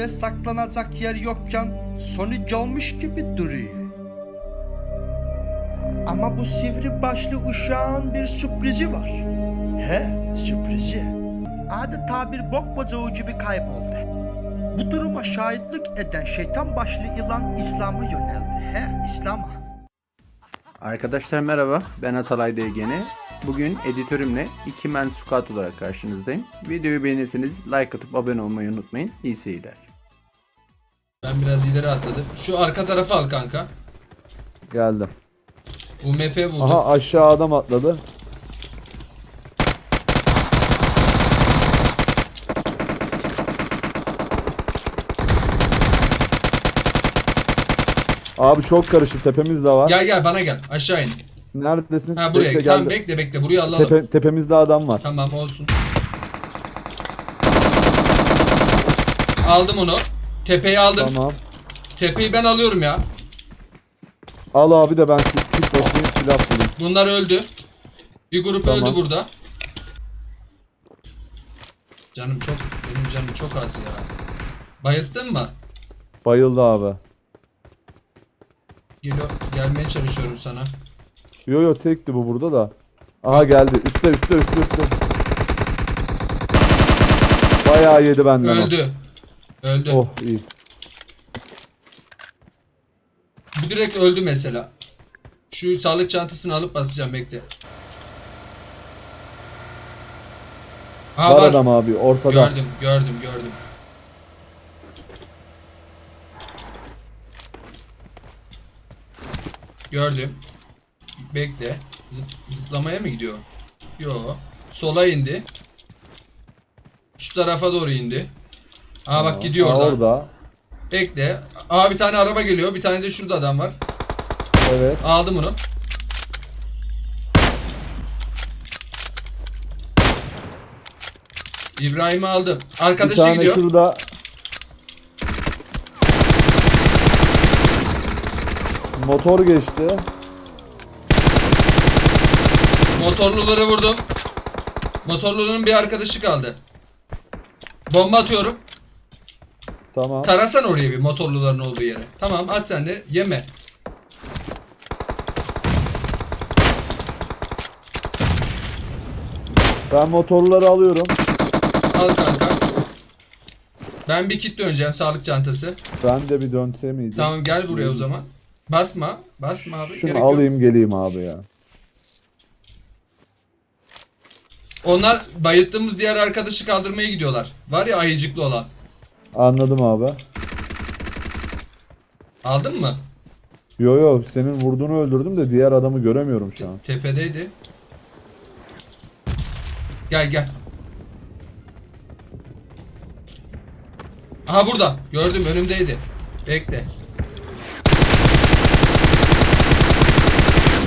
Önünde saklanacak yer yokken sonu gelmiş gibi duruyor. Ama bu sivri başlı uşağın bir sürprizi var. He, sürprizi. Adeta bir bok bacağı gibi kayboldu. Bu duruma şahitlik eden şeytan başlı yılan İslam'a yöneldi. He, İslam'a. Arkadaşlar merhaba, ben Atalay DGN. Bugün editörümle iki men squad olarak karşınızdayım. Videoyu beğenirseniz like atıp abone olmayı unutmayın. İyi seyirler. Ben biraz ileri atladım. Şu arka tarafı al kanka. Geldim. UMP buldum. Aha aşağı adam atladı. Abi çok karışık tepemiz de var. Gel gel bana gel. Aşağı in. Neredesin? Ha buraya. Bekle, tamam geldim. bekle bekle. Burayı alalım. Tepe, tepemizde adam var. Tamam olsun. Aldım onu. Tepeyi aldım. Tamam. Tepeyi ben alıyorum ya. Al abi de ben kit basayım silah bulayım. Bunlar öldü. Bir grup Tamam. öldü burada. Canım çok benim canım çok az ya. Bayılttın mı? Bayıldı abi. Geliyor, gelmeye çalışıyorum sana. Yo yo tekti bu burada da. Aha geldi. Üstte üstte üstte üstte. Bayağı yedi benden o. Öldü. Öldü. Oh iyi. Bu direkt öldü mesela. Şu sağlık çantasını alıp basacağım bekle. Ha var, var. adam abi ortada. Gördüm, gördüm, gördüm. Gördüm. Bekle. Zıp- zıplamaya mı gidiyor? Yo. Sola indi. Şu tarafa doğru indi. Aa bak gidiyor Aa, oradan. orada. Bekle. Aa bir tane araba geliyor. Bir tane de şurada adam var. Evet. Aldım onu. İbrahim'i aldım. Bir Arkadaşı tane gidiyor. şurada. Motor geçti. Motorluları vurdum. Motorlunun bir arkadaşı kaldı. Bomba atıyorum. Tamam. Tarasan oraya bir motorluların olduğu yere. Tamam at sen de. Yeme. Ben motorları alıyorum. Al kanka. Ben bir kit döneceğim sağlık çantası. Ben de bir dönse miydim? Tamam gel buraya o zaman. Basma. Basma abi. Şunu gerek yok. alayım geleyim abi ya. Onlar bayılttığımız diğer arkadaşı kaldırmaya gidiyorlar. Var ya ayıcıklı olan. Anladım abi. Aldın mı? Yo yo senin vurduğunu öldürdüm de diğer adamı göremiyorum şu an. Tepedeydi. Gel gel. Aha burada. Gördüm önümdeydi. Bekle.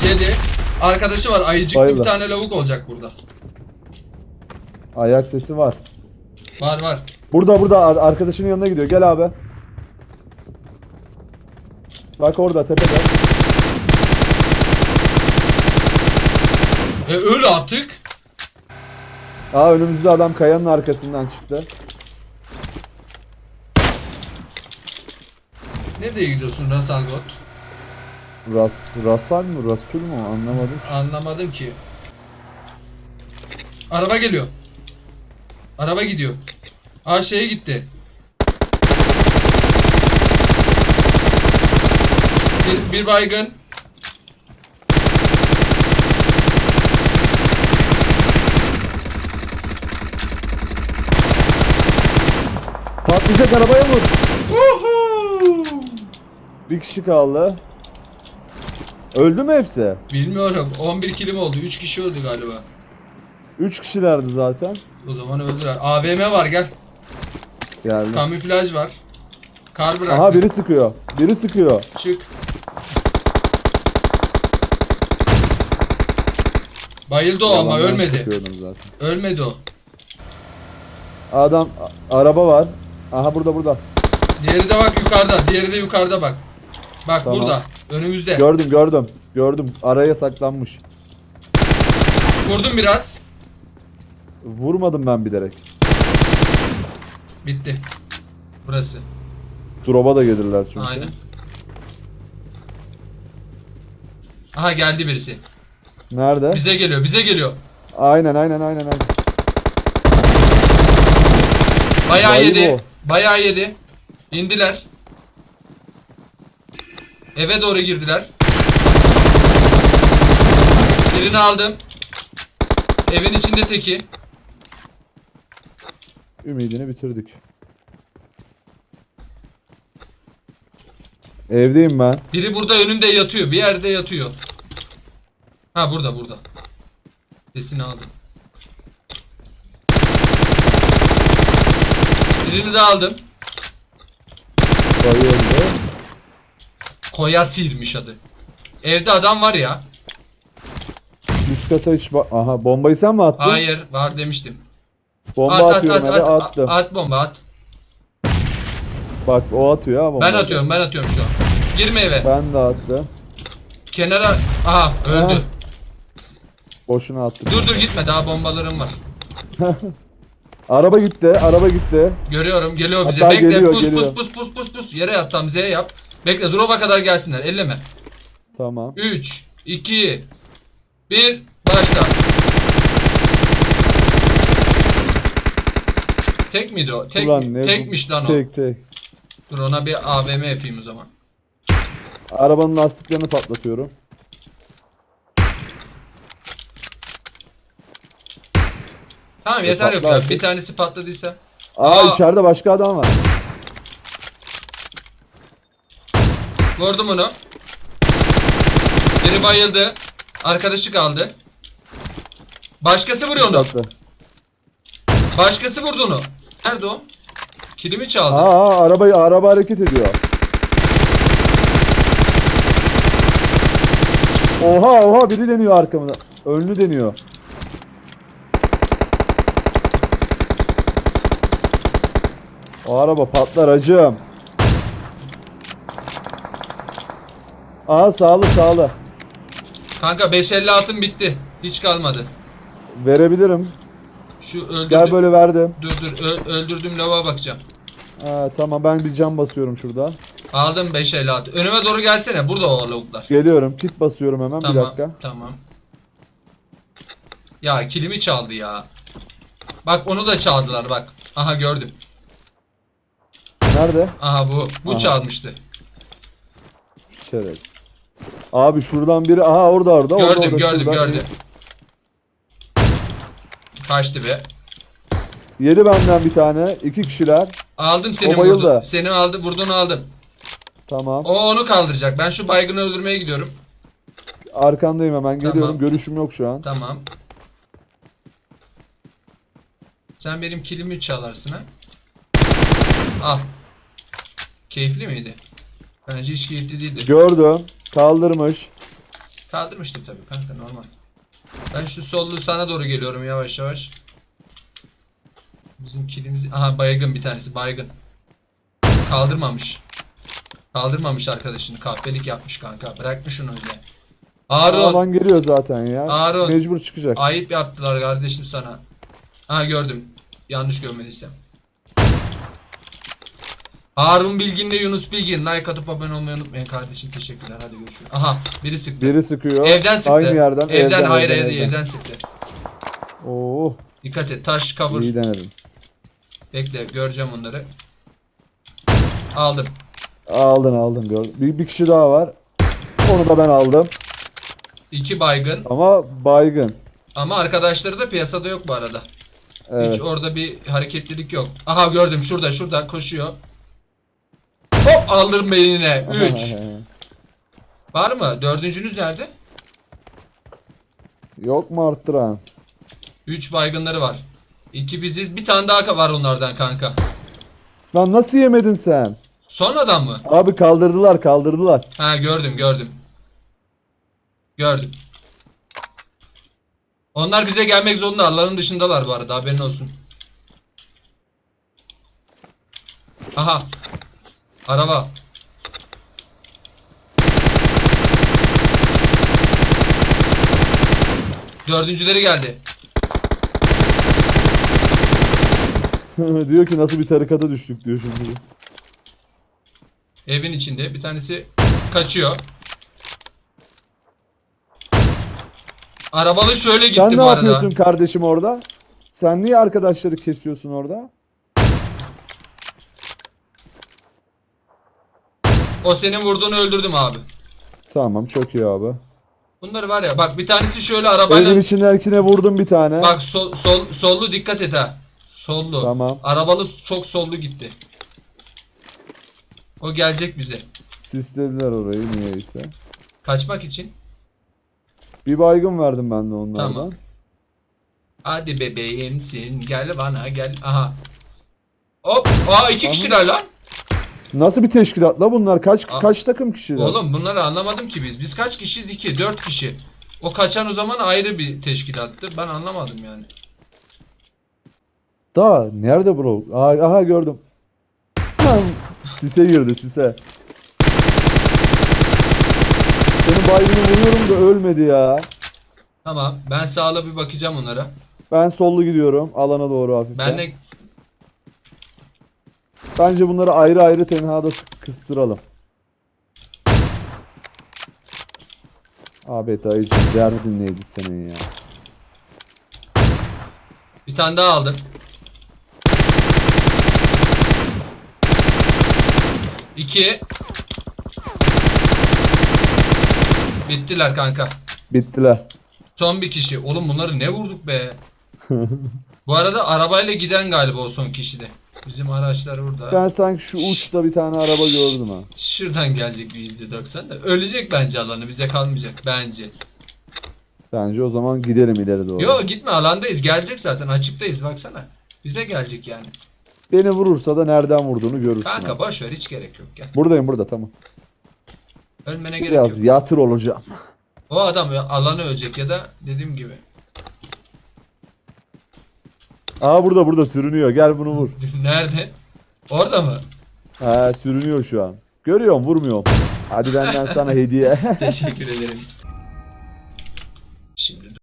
Yedi. Arkadaşı var. Ayıcıklı Bayıldı. bir tane lavuk olacak burada. Ayak sesi var. Var var. Burada burada ar- arkadaşının yanına gidiyor. Gel abi. Bak orada tepede. E öl artık. Aa önümüzde adam kayanın arkasından çıktı. Nereye gidiyorsun Rasalgot? Ras, Rasal mı? Rasul mu? Anlamadım. Anlamadım ki. Araba geliyor. Araba gidiyor. Aa şeye gitti. Bir, bir baygın. Patlayacak arabaya vur. Uhu! Bir kişi kaldı. Öldü mü hepsi? Bilmiyorum. 11 kilim oldu. 3 kişi öldü galiba. 3 kişilerdi zaten. O zaman öldüler. AVM var gel. Geldi. Kamuflaj var. Kar bıraktı. Aha biri sıkıyor. Biri sıkıyor. Çık. Bayıldı o ama Yalandan ölmedi. sıkıyordum zaten. Ölmedi o. Adam a- araba var. Aha burada burada. Diğeri de bak yukarıda. Diğeri de yukarıda bak. Bak Tamam. burada. Önümüzde. Gördüm gördüm. Gördüm. Araya saklanmış. Vurdum biraz. Vurmadım ben bilerek. Bitti. Burası. Drop'a da gelirler çünkü. Aynen. Aha geldi birisi. Nerede? Bize geliyor, bize geliyor. Aynen aynen aynen aynen. Bayağı Vay yedi. bu. Bayağı yedi. İndiler. Eve doğru girdiler. Birini aldım. Evin içinde teki. Ümidini bitirdik. Evdeyim ben. Biri burada önünde yatıyor. Bir yerde yatıyor. Ha burada burada. Sesini aldım. Birini de aldım. Bayıldı. Koyasir'miş adı. Evde adam var ya. Üst kata hiç. Aha bombayı sen mi attın? Hayır var demiştim. Bomba at, at, atıyorum at, hele at, attım. at bomba at. Bak o atıyor bomba. Ben atıyorum ben atıyorum şu an. Girme eve. Ben de attım. Kenara. Aha öldü. Ha. Boşuna attım. Dur dur gitme daha bombalarım var. Araba gitti. Araba gitti. Görüyorum geliyor bize. Hatta Bekle geliyor, pus, geliyor. pus pus pus pus pus. Yere yat tam Z yap. Bekle drop'a kadar gelsinler. Elleme. Tamam. 3 2 1 başla. Tek miydi o? Tek, Ulan ne tekmiş lan o. Tek tek. Dur ona bir AVM yapayım o zaman. Arabanın lastiklerini patlatıyorum. Tamam E, yeter yok ya. Bir tanesi patladıysa. Aa, Aa. içeride başka adam var. Vurdum onu. Biri bayıldı. Arkadaşı kaldı. Başkası vuruyor onu. Attı. Başkası vurdu onu. Nerede o? Kilimi çaldı. Aa, aa araba araba hareket ediyor. Oha oha biri deniyor arkamda. Önlü deniyor. O araba patlar acım. Aa sağlı sağlı. Kanka 556'm bitti. Hiç kalmadı. Verebilirim. Şu öldürdüm. Gel böyle verdim. Dur dur ö- öldürdüğüm lava bakacağım. Ha, tamam ben bir cam basıyorum şurada. Aldım 556. Önüme doğru gelsene. Burada o lavuklar. Geliyorum. Kit basıyorum hemen bir Tamam. dakika. Tamam. Ya kilimi çaldı ya. Bak onu da çaldılar bak. Aha gördüm. Nerede? Aha bu. Bu Aha. çalmıştı. Şeref. Abi şuradan biri aha orada orada. orada, Gördüm orada, gördüm şurada. gördüm. Kaçtı be. Yedi benden bir tane. iki kişiler. Aldım seni O bayıldı. Seni aldı vurduğunu aldım. Tamam. O onu kaldıracak. Ben şu baygını öldürmeye gidiyorum. Arkandayım hemen geliyorum. Tamam. Görüşüm yok şu an. Tamam. Sen benim kilimi çalarsın ha. Al. Keyifli miydi? Bence hiç keyifli değildi. Gördüm. Kaldırmış. Kaldırmıştım tabii kanka normal. Ben şu sollu sana doğru geliyorum yavaş yavaş. Bizim kilimiz... Aha baygın bir tanesi baygın. Kaldırmamış. Kaldırmamış arkadaşını. Kahpelik yapmış kanka. Bırakmış onu öyle. Harun. Aman geliyor zaten ya. Harun. Mecbur çıkacak. Ayıp yaptılar kardeşim sana. Ha gördüm. Yanlış görmediysem. Harun Bilgin'le Yunus Bilgin. Like atıp abone olmayı unutmayın kardeşim. Teşekkürler. Hadi görüşürüz. Aha biri sıktı. Biri sıkıyor. Evden sıktı. Aynı yerden. Evden, hayır evden, evden, evden. evden sıktı. Oo, Dikkat et. Taş cover. iyi denedim. Bekle göreceğim onları. Aldım. Aldın aldın gördüm. Bir, bir kişi daha var. Onu da ben aldım. İki baygın. Ama baygın. Ama arkadaşları da piyasada yok bu arada. Evet. Hiç orada bir hareketlilik yok. Aha gördüm şurada şurada koşuyor. Hop aldım beynine. 3. Var mı? Dördüncünüz nerede? Yok mu arttıran? 3 baygınları var. İki biziz. Bir tane daha var onlardan kanka. Lan nasıl yemedin sen? Sonradan mı? Abi kaldırdılar kaldırdılar. Ha gördüm gördüm. Gördüm. Onlar bize gelmek zorunda. Allah'ın dışındalar bu arada. Haberin olsun. Aha. Araba. Dördüncüleri geldi. diyor ki nasıl bir tarikata düştük diyor şimdi. Evin içinde bir tanesi kaçıyor. Arabalı şöyle gitti Sen ne bu arada. yapıyorsun kardeşim orada? Sen niye arkadaşları kesiyorsun orada? O senin vurduğunu öldürdüm abi. Tamam çok iyi abi. Bunları var ya bak bir tanesi şöyle Evin arabayla içindekine vurdum bir tane. bak sol, sol sollu dikkat et ha. Sollu. Tamam. Arabalı çok sollu gitti. O gelecek bize. Sislediler orayı niyeyse. Kaçmak için. Bir baygın verdim ben de onlardan. Tamam. Hadi bebeğimsin gel bana gel. Aha. Hop. Aa iki Aha. kişiler lan. Nasıl bir teşkilat la bunlar? Kaç Aa. kaç takım kişiler? Oğlum bunları anlamadım ki biz. Biz kaç kişiyiz? 2, 4 kişi. O kaçan o zaman ayrı bir teşkilattı. Ben anlamadım yani. Da nerede bro? Aa, aha gördüm. sise girdi sise. Senin baygını vuruyorum da ölmedi ya. Tamam. Ben sağla bir bakacağım onlara. Ben sollu gidiyorum alana doğru hafiften. Ben de Bence bunları ayrı ayrı tenhada kıstıralım. Abi dayıcım derdin neydi senin ya? bir tane daha aldım. İki. Bittiler kanka. Bittiler. Son bir kişi. Oğlum bunları ne vurduk be? Bu arada arabayla giden galiba o son kişi de. Bizim araçlar burada. Ben sanki şu uçta bir tane araba gördüm ha. Şuradan gelecek bir yüzde doksan da. Ölecek bence alanı bize kalmayacak bence. Bence o zaman gidelim ileri doğru. Yo gitme alandayız gelecek zaten açıktayız baksana. Bize gelecek yani. Beni vurursa da nereden vurduğunu görürsün. Kanka abi. boş ver hiç gerek yok gel. Buradayım burada tamam. Ölmene gerek Biraz yok. yatır olacağım. O adam alanı ölecek ya da dediğim gibi. Aa burada burada sürünüyor. Gel bunu vur. Nerede? Orada mı? Ha sürünüyor şu an. Görüyorum vurmuyorum. Hadi benden sana hediye. Teşekkür ederim.